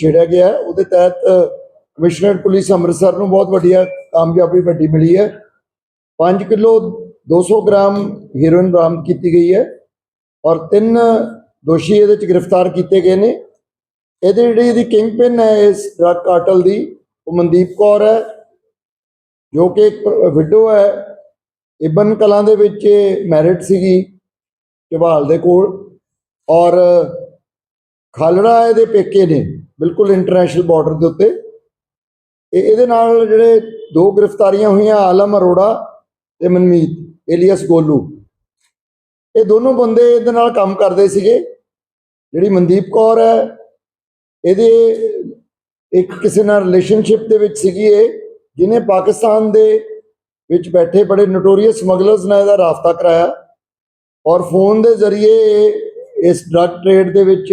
ਛੇੜਿਆ ਗਿਆ ਉਹਦੇ ਤਹਿਤ ਕਮਿਸ਼ਨਰੇਟ ਪੁਲਿਸ ਅੰਮ੍ਰਿਤਸਰ ਨੂੰ ਬਹੁਤ ਵੱਡੀਆ ਕਾਮਯਾਬੀ ਵੱਡੀ ਮਿਲੀ ਹੈ। 5 ਕਿਲੋ 200 ਗ੍ਰਾਮ ਹੀਰੋਇਨ ਬਰਾਮਦ ਕੀਤੀ ਗਈ ਹੈ ਔਰ ਤਿੰਨ ਦੋਸ਼ੀ ਇਹਦੇ ਚ ਗ੍ਰਿਫਤਾਰ ਕੀਤੇ ਗਏ ਨੇ। ਇਹਦੇ ਜਿਹੜੀ ਇਹਦੀ ਕਿੰਗ ਪਿਨ ਹੈ, ਇਸ ਡਰਗ ਕਾਰਟਲ ਦੀ, ਉਹ ਮਨਦੀਪ ਕੌਰ ਹੈ, ਜੋ ਕਿ ਇੱਕ ਵਿਡੋ ਹੈ। ਇਬਨ ਕਲਾਂ ਦੇ ਵਿੱਚ ਮੈਰਿਟ ਸੀਗੀ ਝਵਾਲ ਦੇ ਕੋਲ ਔਰ ਖਾਲੜਾ ਇਹਦੇ ਪੇਕੇ ਨੇ, ਬਿਲਕੁਲ ਇੰਟਰਨੈਸ਼ਨਲ ਬਾਰਡਰ ਦੇ ਉੱਤੇ। ਇਹ ਇਹਦੇ ਨਾਲ ਜਿਹੜੇ ਦੋ ਗ੍ਰਿਫਤਾਰੀਆਂ ਹੋਈਆਂ, ਆਲਮ ਅਰੋੜਾ ਤੇ ਮਨਮੀਤ, ਏਲੀਅਸ ਗੋਲੂ। ਇਹ ਦੋਨੋਂ ਬੰਦੇ ਇਹਦੇ ਨਾਲ ਕੰਮ ਕਰਦੇ ਸੀਗੇ। ਜਿਹੜੀ ਮਨਦੀਪ ਕੌਰ ਹੈ, ਇਹਦੇ ਇੱਕ ਕਿਸੇ ਨਾਲ ਰਿਲੇਸ਼ਨਸ਼ਿਪ ਦੇ ਵਿੱਚ ਸੀਗੀ ਇਹ, ਜਿਹਨੇ ਪਾਕਿਸਤਾਨ ਦੇ ਵਿੱਚ ਬੈਠੇ ਬੜੇ ਨੋਟੋਰੀਅਸ ਸਮਗਲਰਸ ਨਾਲ ਇਹਦਾ ਰਾਬਤਾ ਕਰਾਇਆ। ਔਰ ਫੋਨ ਦੇ ਜ਼ਰੀਏ ਇਹ ਇਸ ਡਰੱਗ ਟ੍ਰੇਡ ਦੇ ਵਿੱਚ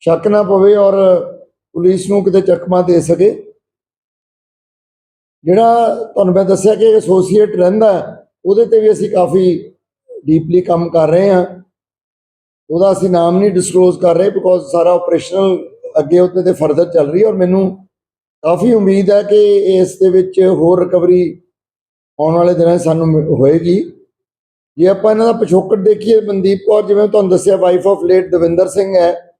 ਸ਼ੱਕ ਨਾ ਪਵੇ ਔਰ ਪੁਲਿਸ ਨੂੰ ਕਿਤੇ ਚਕਮਾ ਦੇ ਸਕੇ। ਜਿਹੜਾ ਤੁਹਾਨੂੰ ਮੈਂ ਦੱਸਿਆ ਕਿ ਐਸੋਸੀਏਟ ਰਹਿੰਦਾ ਉਹਦੇ ਤੇ ਵੀ ਅਸੀਂ ਕਾਫੀ ਡੀਪਲੀ ਕੰਮ ਕਰ ਰਹੇ ਹਾਂ। ਉਹਦਾ ਅਸੀਂ ਨਾਮ ਨਹੀਂ ਡਿਸਕਲੋਜ਼ ਕਰ ਰਹੇ ਬਿਕੋਜ਼ ਸਾਰਾ ਆਪਰੇਸ਼ਨਲ ਅੱਗੇ ਉਹਦੇ ਤੇ ਫਰਦਰ ਚੱਲ ਰਹੀ ਹੈ ਔਰ ਮੈਨੂੰ ਕਾਫੀ ਉਮੀਦ ਹੈ ਕਿ ਇਸ ਦੇ ਵਿੱਚ ਹੋਰ ਰਿਕਵਰੀ ਆਉਣ ਵਾਲੇ ਦਿਨਾਂ 'ਚ ਸਾਨੂੰ ਮਿ- ਹੋਏਗੀ। ਜੇ ਆਪਾਂ ਇਹਨਾਂ ਦਾ ਪਿਛੋਕੜ ਦੇਖੀਏ, ਮਨਦੀਪ ਕੌਰ, ਜਿਵੇਂ ਤੁਹਾਨੂੰ ਦੱਸਿਆ wife of late Davinder Singh ਹੈ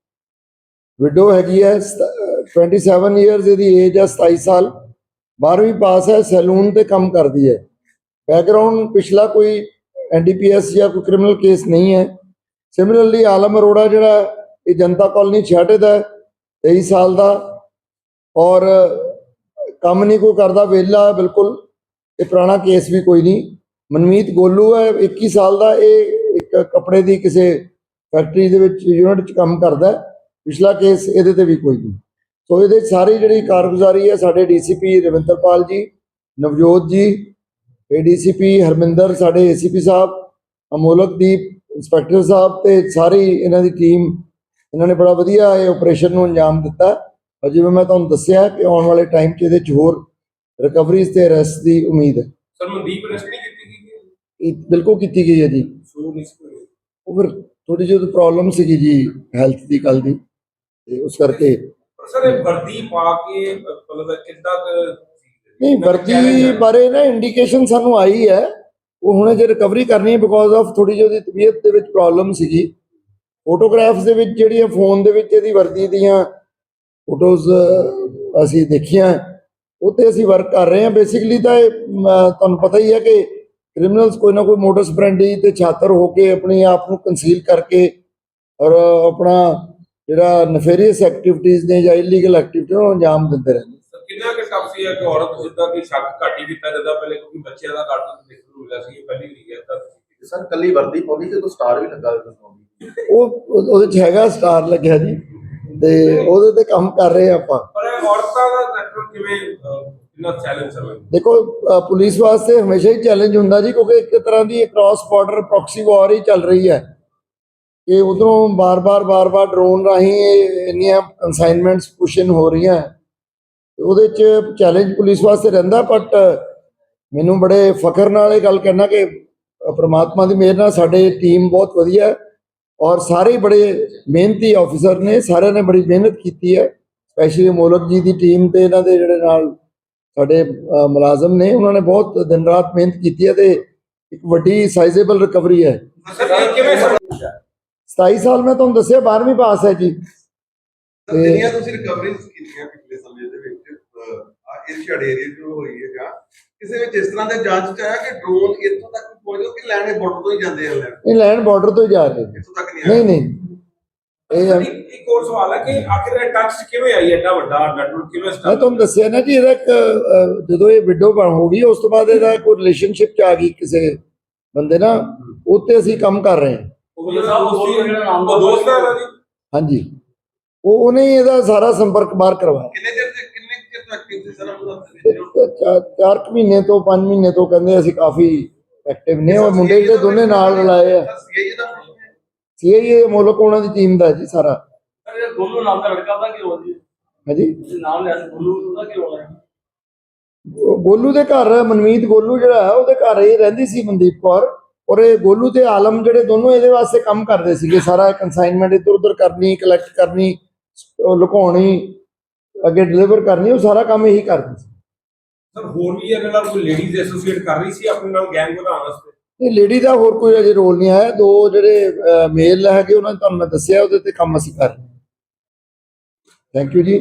ਵਿਡੋ ਹੈਗੀ ਹੈ ਸਤ- 27 ਇਅਰਸ ਇਹਦੀ ਏਜ ਹੈ 27 ਸਾਲ। 12ਵੀਂ ਪਾਸ ਹੈ ਸੈਲੂਨ ਤੇ ਕੰਮ ਕਰਦੀ ਹੈ। ਬੈਕਗ੍ਰਾਉਂਡ ਪਿਛਲਾ ਕੋਈ ਐਨਡੀਪੀਐਸ ਜਾਂ ਕੋਈ ਕ੍ਰਿਮੀਨਲ ਕੇਸ ਨਹੀਂ ਹੈ। ਸਿਮਿਲਰਲੀ ਆਲਮ ਅਰੋੜਾ ਜਿਹੜਾ ਇਹ ਜਨਤਾ ਕਾਲਨੀ ਛਾਟੇ ਦਾ ਹੈ, 23 ਸਾਲ ਦਾ। ਔਰ ਕੰਮ ਨਹੀਂ ਕੋਈ ਕਰਦਾ ਵਿਹਲਾ ਬਿਲਕੁਲ। ਇਹ ਪੁਰਾਣਾ ਕੇਸ ਵੀ ਕੋਈ ਨਹੀਂ। ਮਨਮੀਤ ਗੋਲੂ ਹੈ 21 ਸਾਲ ਦਾ। ਇਹ ਇੱਕ ਕੱਪੜੇ ਦੀ ਕਿਸੇ ਫੈਕਟਰੀ ਦੇ ਵਿੱਚ ਯੂਨਿਟ 'ਚ ਕੰਮ ਕਰਦਾ ਹੈ। ਪਿਛਲਾ ਕੇਸ ਇਹਦੇ ਤੇ ਵੀ ਕੋਈ ਨਹੀਂ। ਸੋ ਇਹਦੇ ਸਾਰੀ ਜਿਹੜੀ ਕਾਰਗੁਜ਼ਾਰੀ ਹੈ ਸਾਡੇ ਡੀਸੀਪੀ ਰਵਿੰਦਰਪਾਲ ਜੀ ਨਵਜੋਤ ਜੀ ਏਡੀਸੀਪੀ ਹਰਮਿੰਦਰ ਸਾਡੇ ਏਸੀਪੀ ਸਾਹਿਬ ਅਮੋਲਕਦੀਪ ਇੰਸਪੈਕਟਰ ਸਾਹਿਬ ਤੇ ਸਾਰੀ ਇਹਨਾਂ ਦੀ ਟੀਮ ਇਹਨਾਂ ਨੇ ਬੜਾ ਵਧੀਆ ਇਹ ਆਪਰੇਸ਼ਨ ਨੂੰ ਅੰਜਾਮ ਦਿੱਤਾ। ਔਰ ਜਿਵੇਂ ਮੈਂ ਤੁਹਾਨੂੰ ਦੱਸਿਆ ਕਿ ਆਉਣ ਵਾਲੇ ਟਾਈਮ 'ਚ ਇਹਦੇ 'ਚ ਹੋਰ ਰਿਕਵਰੀਜ਼ ਤੇ ਅਰੈਸਟ ਦੀ ਉਮੀਦ ਹੈ। ਸਰ ਮਨਦੀਪ ਅਰੈਸਟ ਨਹੀਂ ਕੀਤੀ ਗਈ ਹੈ ਇਹ ਬਿਲਕੁਲ ਕੀਤੀ ਗਈ ਹੈ ਜੀ। ਉਹ ਫਿਰ ਥੋੜੀ ਜਿਹੀ ਪ੍ਰੋਬਲਮ ਸੀਗੀ ਜੀ ਹੈਲਥ ਦੀ ਕੱਲ ਦੀ। ਤੇ ਉਸ ਕਰਕੇ ਸਰ ਇਹ ਵਰਦੀ ਪਾ ਕੇ ਮਤਲਬ? ਨਹੀਂ ਕਿੰਨਾ challenge ਵਰਦੀ? ਬਾਰੇ ਨਾ ਇੰਡੀਕੇਸ਼ਨ ਸਾਨੂੰ ਆਈ ਹੈ ਉਹ ਹੁਣ ਜੇ ਰਿਕਵਰੀ ਕਰਨੀ ਹੈ ਬਿਕੋਜ਼ ਆਫ ਥੋੜੀ ਜਿਹੀ ਉਹਦੀ ਤਬੀਅਤ ਦੇ ਵਿੱਚ ਪ੍ਰੋਬਲਮ ਸੀਗੀ ਫੋਟੋਗ੍ਰਾਫਸ ਦੇ ਵਿੱਚ ਜਿਹੜੀਆਂ ਫੋਨ ਦੇ ਵਿੱਚ ਇਹਦੀ ਵਰਦੀ ਦੀਆਂ ਫੋਟੋਜ਼ ਅਸੀਂ ਦੇਖੀਆਂ ਉਹ ਤੇ ਅਸੀਂ ਵਰਕ ਕਰ ਰਹੇ ਹਾਂ ਬੇਸਿਕਲੀ ਤਾਂ ਇਹ ਤੁਹਾਨੂੰ ਪਤਾ ਹੀ ਹੈ ਕਿ ਕ੍ਰਿਮੀਨਲਸ ਕੋਈ ਨਾ ਕੋਈ ਮੋਟਸ ਬ੍ਰਾਂਡੀ ਤੇ ਛਾਤਰ ਹੋ ਕੇ ਆਪਣੀ ਆਪ ਨੂੰ ਕੰਸੀਲ ਕਰਕੇ ਔਰ ਆਪਣਾ ਜਿਹੜਾ ਨਫੇਰੀਅਸ ਐਕਟੀਵਿਟੀਜ਼ ਨੇ ਜਾਂ ਇਲੀਗਲ ਐਕਟੀਵਿਟੀ ਨੂੰ ਅੰਜਾਮ ਦਿੰਦੇ ਰਹਿੰਦੇ ਸਰ, ਕਿੰਨਾ ਕਿ ਟਫ ਸੀ ਹੈ ਕਿ ਔਰਤ ਜਿੱਦਾਂ ਕਿ ਸ਼ੱਕ ਘੱਟ ਹੀ ਕੀਤਾ ਜਾਂਦਾ? ਪਹਿਲੇ ਕਿਉਂਕਿ ਬੱਚਿਆਂ ਦਾ ਘੱਟ ਦੇਖਣ ਨੂੰ ਮਿਲਿਆ ਸੀ ਇਹ ਪਹਿਲੀ ਵਾਰੀ ਹੈ ਤਾਂ ਸਰ ਕੱਲੀ ਵਰਦੀ ਪਾਉਂਦੀ ਤੇ ਕੋਈ ਸਟਾਰ ਵੀ ਲੱਗਾ ਹੋਇਆ ਉਹ ਉਹ- ਉਹਦੇ ਚ ਹੈਗਾ ਸਟਾਰ ਲੱਗਿਆ ਜੀ ਤੇ ਉਹਦੇ ਤੇ ਕੰਮ ਕਰ ਰਹੇ ਹਾਂ ਆਪਾਂ। ਪਰ ਇਹ ਔਰਤਾਂ ਦਾ ਨੈਟਵਰਕ ਕਿਵੇਂ ਕਿੰਨਾ ਚੈਲੰਜ ਸਮਝ ਦੇਖੋ ਪੁਲਿਸ ਵਾਸਤੇ ਹਮੇਸ਼ਾ ਹੀ ਚੈਲੰਜ ਹੁੰਦਾ ਜੀ ਕਿਉਂਕਿ ਇੱਕ ਤਰ੍ਹਾਂ ਦੀ ਕ੍ਰਾਸ ਬਾਰਡਰ ਪ੍ਰੋਕਸੀ ਵਾਰ ਹੀ ਚੱਲ ਰਹੀ ਹੈ। ਕਿ ਉਧਰੋਂ ਬਾਰ-ਬਾਰ ਬਾਰ-ਬਾਰ ਡਰੋਨ ਰਾਹੀਂ ਇਹ ਇੰਨੀਆਂ ਕਨਸਾਈਨਮੈਂਟਸ ਪੁਸ਼ਨ ਹੋ ਰਹੀਆਂ। ਉਹਦੇ ਚ ਚੈਲੰਜ ਪੁਲਿਸ ਵਾਸਤੇ ਰਹਿੰਦਾ ਬਟ ਮੈਨੂੰ ਬੜੇ ਫਖਰ ਨਾਲ ਇਹ ਗੱਲ ਕਹਿਣਾ ਕਿ ਪ੍ਰਮਾਤਮਾ ਦੀ ਮਿਹਰ ਨਾਲ ਸਾਡੇ ਟੀਮ ਬਹੁਤ ਵਧੀਆ ਹੈ ਔਰ ਸਾਰੇ ਬੜੇ ਮਿਹਨਤੀ ਆਫੀਸਰ ਨੇ, ਸਾਰਿਆਂ ਨੇ ਬੜੀ ਮਿਹਨਤ ਕੀਤੀ ਹੈ। ਸਪੈਸ਼ਲੀ ਮੋਲਕ ਜੀ ਦੀ ਟੀਮ ਤੇ ਇਹਨਾਂ ਦੇ ਜਿਹੜੇ ਨਾਲ ਸਾਡੇ ਮੁਲਾਜ਼ਮ ਨੇ, ਉਹਨਾਂ ਨੇ ਬਹੁਤ ਦਿਨ ਰਾਤ ਮਿਹਨਤ ਕੀਤੀ ਹੈ ਤੇ ਇੱਕ ਵੱਡੀ ਸਾਈਜ਼ੇਬਲ ਰਿਕਵਰੀ ਹੈ ਸਰ ਇਹ ਕਿਵੇਂ ਸਮਝ 27 ਸਾਲ ਮੈਂ ਤੁਹਾਨੂੰ ਦੱਸਿਆ 12ਵੀਂ ਪਾਸ ਹੈ ਜੀ। ਤੇ ਜਿਹੜੀਆਂ ਤੁਸੀਂ ਰਿਕਵਰੀਜ਼ ਕੀਤੀਆਂ ਪਿਛਲੇ ਸਮੇਂ ਦੇ ਦੇ ਵਿੱਚ ਆ ਏਸ਼ੀਆਡ ਏਰੀਆ ਜੋ ਹੋਈ ਹੈ ਜਾਂ ਕਿਸੇ ਵਿੱਚ ਇਸ ਤਰ੍ਹਾਂ ਦੇ ਜਾਂਚ ਚ ਆਇਆ ਕਿ ਡਰੋਨ ਇੱਥੋਂ ਤੱਕ ਪਹੁੰਚ ਗਿਆ ਕਿ ਲੈਣੇ ਬਾਰਡਰ ਤੋਂ ਹੀ ਜਾਂਦੇ ਆ ਲੈਣ? ਇਹ ਲੈਂਡ ਬਾਰਡਰ ਤੋਂ ਹੀ ਜਾ ਰਹੇ ਨੇ। ਇੱਥੋਂ ਤੱਕ ਨਹੀਂ ਨਹੀਂ ਨਹੀਂ। ਇਹ ਇੱਕ ਹੋਰ ਸਵਾਲ ਹੈ ਕਿ ਆਖਿਰ ਇਹ ਟੱਚ ਕਿਵੇਂ ਆਈ ਐਡਾ ਵੱਡਾ ਨੈਟਵਰਕ ਕਿਵੇਂ ਮੈਂ ਸਟਾਰਟ ਤੁਹਾਨੂੰ ਦੱਸਿਆ ਨਾ ਜੀ ਇਹਦਾ ਇੱਕ ਜਦੋਂ ਇਹ ਵਿਡੋ ਬਣ ਹੋ ਗਈ ਉਸ ਤੋਂ ਬਾਅਦ ਇਹਦਾ ਕੋਈ ਰਿਲੇਸ਼ਨਸ਼ਿਪ ਚ ਆ ਗਈ ਕਿਸੇ ਬੰਦੇ ਨਾਲ ਉੱਤੇ ਅਸੀਂ ਕੰਮ ਕਰ ਰਹੇ ਹਾਂ। ਉਹ ਉਹ ਦੋਸਤ ਹੈ ਇਹਦਾ ਜੀ ਹਾਂਜੀ। ਉਹ ਉਹਨੇ ਹੀ ਇਹਦਾ ਸਾਰਾ ਸੰਪਰਕ ਬਾਹਰ ਕਰਵਾਇਆ। ਕਿੰਨੇ ਚਿਰ ਤੇ ਕਿੰਨੇ ਕੁ ਚਿਰ ਤੋਂ ਐਕਟਿਵ ਸੀ ਸਰ ਤੇ ਚਾ- ਚਾਰ ਕੁ ਮਹੀਨੇ ਤੋਂ 5 ਮਹੀਨੇ ਤੋਂ ਕਹਿੰਦੇ ਅਸੀਂ ਕਾਫੀ ਐਕਟਿਵ ਨੇ। ਉਹ ਮੁੰਡੇ ਜਿਹੜੇ ਦੋਨੇ ਨਾਲ ਰਲਾਏ ਆ। ਸੀਆਈਏ ਦਾ ਪ੍ਰੋਬਲਮ ਹੈ। ਸੀਆਈਏ ਮੁਲਕ ਉਹਨਾਂ ਦੀ ਟੀਮ ਦਾ ਜੀ ਸਾਰਾ। ਗੋਲੂ ਨਾਮ ਦਾ ਲੜਕਾ ਦਾ ਕੀ ਹੋ ਜੀ? ਹਾਂਜੀ। ਜੇ ਨਾਮ ਲਿਆ ਸੀ ਗੋਲੂ ਉਹਦਾ ਕੀ ਹੋ ਰਿਹਾ ਉਹ ਗੋਲੂ ਦੇ ਘਰ ਮਨਮੀਤ ਗੋਲੂ ਜਿਹੜਾ ਹੈ ਉਹਦੇ ਘਰ ਹੀ ਰਹਿੰਦੀ ਸੀ ਮਨਦੀਪ ਕੌਰ। ਔਰ ਇਹ ਗੋਲੂ ਤੇ ਆਲਮ ਜਿਹੜੇ ਦੋਨੋਂ ਇਹਦੇ ਵਾਸਤੇ ਕੰਮ ਕਰਦੇ ਸੀਗੇ ਸਾਰਾ ਕਨਸਾਈਨਮੈਂਟ ਇੱਧਰ ਉੱਧਰ ਕਰਨੀ ਕਲੈਕਟ ਕਰਨੀ ਲੁਕਾਉਣੀ ਅੱਗੇ ਡਿਲੀਵਰ ਕਰਨੀ ਉਹ ਸਾਰਾ ਕੰਮ ਇਹੀ ਕਰਦੇ ਸੀ। ਸਰ ਹੋਰ ਵੀ ਇਹਦੇ ਨਾਲ ਕੋਈ ਲੇਡੀਜ਼ ਐਸੋਸੀਏਟ ਕਰ ਰਹੀ ਸੀ ਆਪਣੇ ਨਾਲ ਗੈਂਗ ਵਧਾਉਣ ਵਾਸਤੇ? ਇਹ ਲੇਡੀ ਦਾ ਹੋਰ ਕੋਈ ਅਜੇ ਰੋਲ ਨਹੀਂ ਆਇਆ। ਦੋ ਜਿਹੜੇ ਮੇਲ ਹੈਗੇ ਉਹਨਾਂ ਨੇ ਤੁਹਾਨੂੰ ਮੈਂ ਦੱਸਿਆ ਉਹਦੇ ਤੇ ਕੰਮ ਅਸੀਂ ਕਰ ਰਹੇ ਥੈਂਕ ਯੂ ਜੀ।